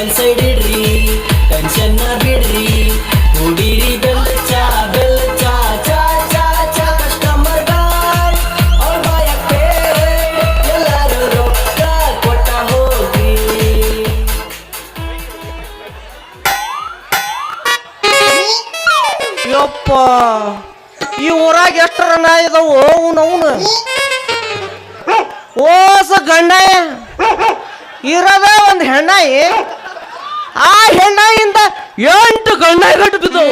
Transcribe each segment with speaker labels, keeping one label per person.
Speaker 1: ಒಂದ್ ಸೈಡ್ ಇಡ್ರಿ ಟೆನ್ಷನ್ ಬಿಡ್ರಿ. ಕುಡೀರಿ ಬೆಲ್ಲ ಚಾ ಬೆಲ್ಲ ಚಾ ಚಾ ಚಾ ಚಾ ಕಸ್ಟಮರ್ ಎಲ್ಲರೂ ರೊಕ್ಕ ಕೊಟ್ಟ ಹೋಗ್ರಿ
Speaker 2: ಯಪ್ಪ, ಈ ಊರಾಗ ಎಷ್ಟರ ನಾಯಿ ಇದಾವು? ಅವನು ಓಸ ಗಂಡ ಇರದ ಒಂದು ಹೆಣ್ಣಾಯಿ. ಆ ಹೆಣ್ಣಾಯಿಂದ ಎಂಟು ಗಂಡಾಯಿ ಕಟ್ಟಿದ್ದು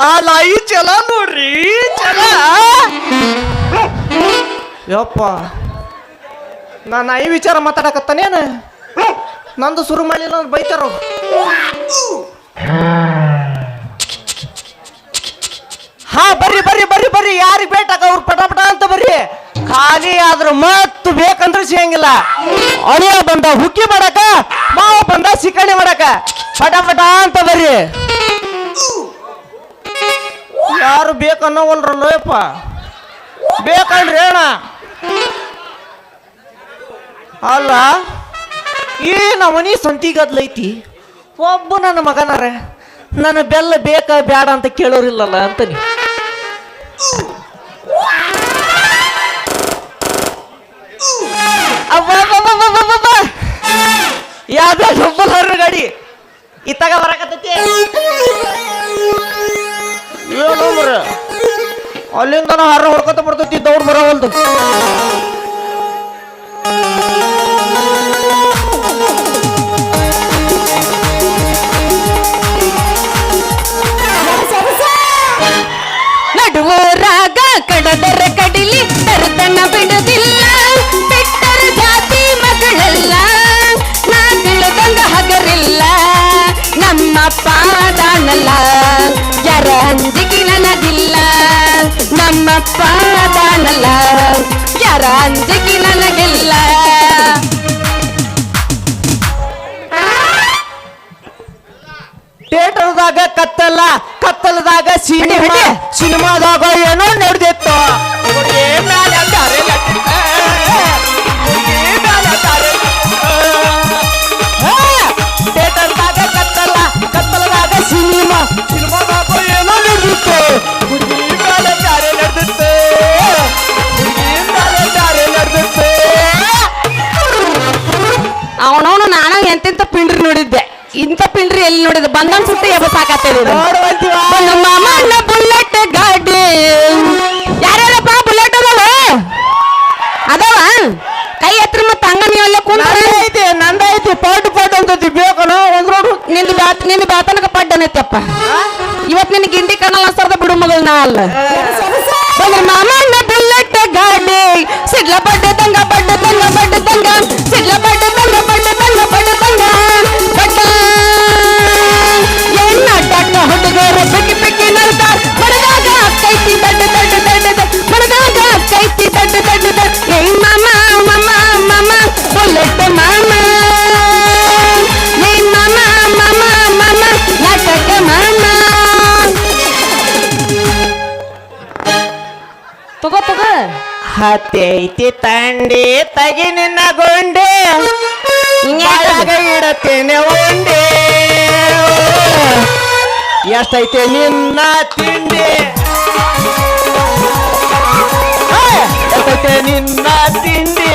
Speaker 2: ಆ ನಾಯಿ ಚಲ ನೋಡ್ರಿ ಚಲ ಯಪ್ಪ, ನಾ ನಾಯಿ ವಿಚಾರ ಮಾತಾಡಕತ್ತಾನೇನ ನಂದು ಶುರು ಮಾಡಿ ಅಂದ್ರೆ ಬೈತಾರ? ಹಾ, ಬರ್ರಿ ಬರ್ರಿ ಬರ್ರಿ ಬರ್ರಿ. ಖಾಲಿ ಆದ್ರೂ ಮತ್ ಬೇಕಂದ್ರೆ ಸಿಗಂಗಿಲ್ಲ. ಅಳಿಯ ಬಂದ ಹುಕ್ಕಿ ಮಾಡಕ, ಮಾವ ಬಂದ ಸಿಕ್ಕಣಿ ಮಾಡಕ. ಪಟ ಪಟ ಅಂತ ಬರ್ರಿ. ಯಾರು ಬೇಕನ್ನೋವಲ್ರಲ್ಲ ಯಪ್ಪ. ಬೇಕಂದ್ರೆ ಅಣ್ಣ ಅಲ್ಲ, ಈ ನಮನಿ ಸಂತಿಗದ್ಲೈತಿ. ಒಬ್ಬ ನನ್ನ ಮಗನಾರ, ನನ್ನ ಬೆಲ್ಲ ಬೇಕಾ ಬೇಡ ಅಂತ ಕೇಳೋರಿಲ್ಲಲ್ಲ ಅಂತ ಅಬ್ಬಬ್ಬಬ್ಬಬ್ಬಬ್ಬಬ್ಬ. ಯಾವ್ದೋ ಡಬ್ಬಲ್ ಹರ್ರ ಗಾಡಿ. ಇತ್ತಾಗ ಬರಕತ್ತೈತಿ. ಏನು ಮರ. ಅಲ್ಲಿಂದ ಹರ್ರ ಹೊಡ್ಕೊತ ಬರ್ತೈತಿ ದೌಡ್ ಬರೋವಲ್ದು
Speaker 3: ನಮ್ಮ ಪಾದಾನಲ್ಲ ಯಾರ ಅಂಜಿಕೆ ನನಗಿಲ್ಲ.
Speaker 2: ಥಿಯೇಟರ್ದಾಗ ಕತ್ತಲ್ಲ ಕತ್ತಲದಾಗ ಸಿನಿಮಾ ಸಿನಿಮಾದಾಗ ಏನೋ ನಡೆದಿತ್ತು.
Speaker 3: ಇಂಥ ಪಿಂಡ್ರಿ ಎಲ್ಲಿ ನೋಡಿದ ಬಂದನ್ ಸುತ್ತ ಎಬ್ಬ ಸಾಕಾಗ್ತದೆ ಒಂದು ಮಾಮನ ಬುಲೆಟ್ ಗಾಡಿ. ಯಾರ್ಯಾರಪ್ಪ ಬುಲೆಟ್ ಅದಾವ? ಅದಾವ? ಕೈ ಹತ್ರ ಮತ್ತೆ ಅಂಗನ ಎಲ್ಲ ಕುಂತೈತಿ
Speaker 2: ನಂದೈತಿ ಪಟ್ ಪಟ್ ಅಂತೈತಿ. ಬೇಕನ ಒಂದ್ ರೋಡು
Speaker 3: ನಿಂದು ಬ್ಯಾತ್ ನಿಂದು ಬಾತನಕ ಪಡ್ಡನೈತಪ್ಪ ಇವತ್ ನಿನ್ ಗಿಂಡಿ ಕಣ್ಣಲ್ಲ ಸರ್ದ ಬಿಡು ಮಗಳು ನಾ ಅಲ್ಲ. ಒಂದು ಮಾಮನ ಬುಲೆಟ್ ಗಾಡಿ. ಸಿಡ್ಲ ಬಡ್ಡ ತಂಗ ಬಡ್ಡ ತಂಗ ಬಡ್ಡ ತಂಗ. ತಗೋ.
Speaker 2: ಹತ್ತೈತಿ ತಂಡಿ ತಗಿ ನಿನ್ನ ಗೊಂಡೆ. ಇಡತೇನೆ ಒಂಡೆ ಎಷ್ಟೈತೆ ನಿನ್ನ ತಿಂಡಿ? ಎಷ್ಟೈತೆ ನಿನ್ನ ತಿಂಡಿ?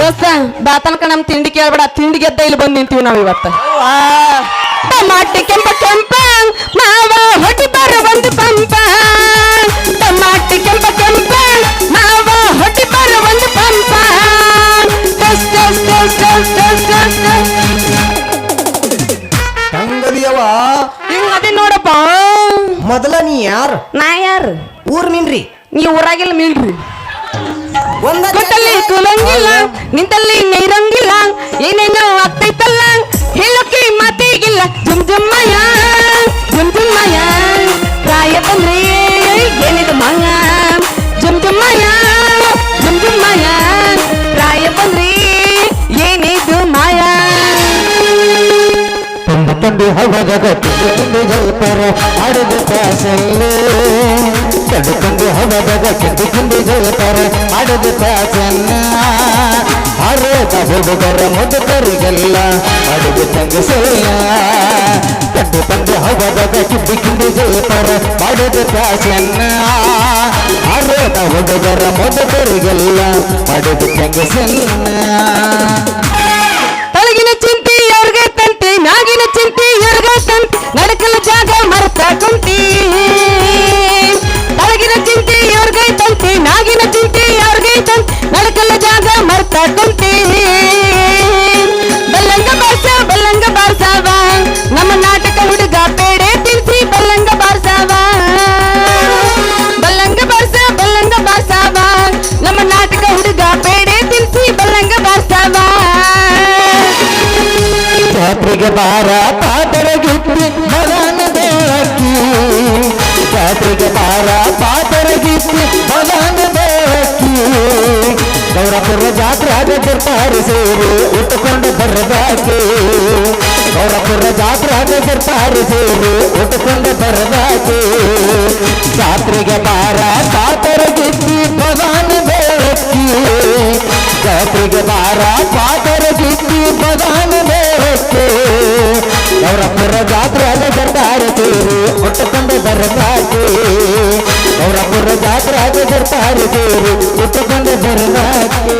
Speaker 3: ದೋಸ್ತ ಬಾತನಕ ನಮ್ ತಿಂಡಿ ಕೇಳ್ಬೇಡ. ತಿಂಡಿ ಗೆದ್ದ ಇಲ್ಲಿ ಬಂದ್ ನಿಂತೀವಿ ನಾವ್ ಇವತ್ತು ಕೆಂಪ ಕೆಂಪ ಮಾವ ಬರ ಒಂದು ಪಂಪ. ಟಮಾಟೆ ಕೆಂಪ ಕೆಂಪ. ಮಾವ ಹೊಟ್ಟಿ ಬರ ಒಂದು ಪಂಪ. ಟಸ್ ಟಸ್. ಅದೇ ನೋಡಪ್ಪ.
Speaker 2: ಮೊದಲ ನೀ ಯಾರು?
Speaker 3: ನಾ ಯಾರು?
Speaker 2: ಊರ್ ನಿನ್ರಿ?
Speaker 3: ನೀ ಊರಾಗಿಲ್ಲ ಮೀನ್ರಿ
Speaker 2: ಒಂದ
Speaker 3: ಕುಲಂಗಿಲ್ಲ.
Speaker 2: ಹವದಾಗ ತುಂಡು ತುಂಡು ಜಲ್ಪರ ಆಡಿದ ಪ್ಯಾಸಲ್ಲೇ.
Speaker 4: ಕಂಡುಕೊಂಡು ಹವದಾಗ ಕಿಂದಿ ಕಿಂದಿ ಜೋತಾರೆ ಮಾಡಿದ ಪ್ಯಾಸನ್ನ ಹಾರೋದ ಹುಡುಗರ ಮುದುಕರಿಗೆಲ್ಲ ಮಾಡಿದ ಕಂಡು ಕಂಡುಕೊಂಡು ಹವದಾಗ ಕಿಂದಿ ಕಿಂದಿ ಜೋತಾರೆ ಮಾಡಿದ ಪ್ಯಾಸನ್ನ ಹಾರೋದ ಹುಡುಗರ ಮುದುಕರಿಗೆಲ್ಲ ಅಡುಗೆ ತಂಗಸಲ್ಲ
Speaker 3: ಇವ್ರಿಗೆ ತಂತಿ ನಡಕಲ ಜಾಗ ಮರ್ತ ಕುಂತಿ ತಳಗಿನ ಚಿಂತಿ ಇವ್ರಿಗೆ ತಂತಿ ಮ್ಯಾಗಿನ ಚಿಂತಿ ಅವ್ರಿಗೆ ತಂತಿ ನಡಕಲ ಜಾಗ ಮರ್ತ ಕುಂತಿ ಬಲ್ಲಂಗ ಬಾರ್ಸ ಬಲ್ಲಂಗ ಬಾರ್ಸಾವ ನಮ್ಮ ನಾಟಕ ಹುಡುಗ ಪೇಡೆ ತಿನ್ಸಿ ಬಲ್ಲಂಗ ಬಾರ್ಸಾವ ಬಲ್ಲಂಗ ಬಾರ್ಸ ಬಲ್ಲಂಗ ಬಾರ್ಸಾವ ನಮ್ಮ ನಾಟಕ ಹುಡುಗ ಪೇಡೆ ತಿನ್ಸಿ ಬಲ್ಲಂಗ ಬಾರ್ಸಾವ
Speaker 4: ಜಾತ್ರೆಗೆ ಬಾರ ಪಾತರ ಜಾತ್ರೆಗೆ ಬಾರ ಪಾತರ ಗಿತ್ತಿ ಮಗನ ಬೆಳಕಿ ಗೌರಪುರ ಜಾತ್ರೆ ಆಗಿರ್ತಾರೆ ಸೇರಿ ಉಟ್ಟುಕೊಂಡು ಬರದಾಕೆ ಗೌರಪುರ ಜಾತ್ರೆ ಆಗಿರ್ತಾರೆ ಸೇರಿ ಉಟ್ಟುಕೊಂಡು ಬರದಾಕೆ ಜಾತ್ರೆಗೆ ಬಾರ ಪಾತರ ಗಿತ್ತಿ ಮಗನ ಬೆಳಕಿ ಜಾತ್ರೆಗೆ ಬಾರ ಪಾತರ ಗಿತ್ತಿ ಮಗನ ಬೆಳಕಿ ಗೌರಪುರ ಜಾತ್ರೆ ಬರ್ತಾರೆ ಸೇರಿ ಉಟ್ಟುಕೊಂಡು ಬರದಾಕೆ ಗೌರಪುರ ಜಾತ್ರೆ ಬರ್ತಾರೆ ಸೇರಿ ಉಟ್ಟುಕೊಂಡು ಬರದಾಕೆ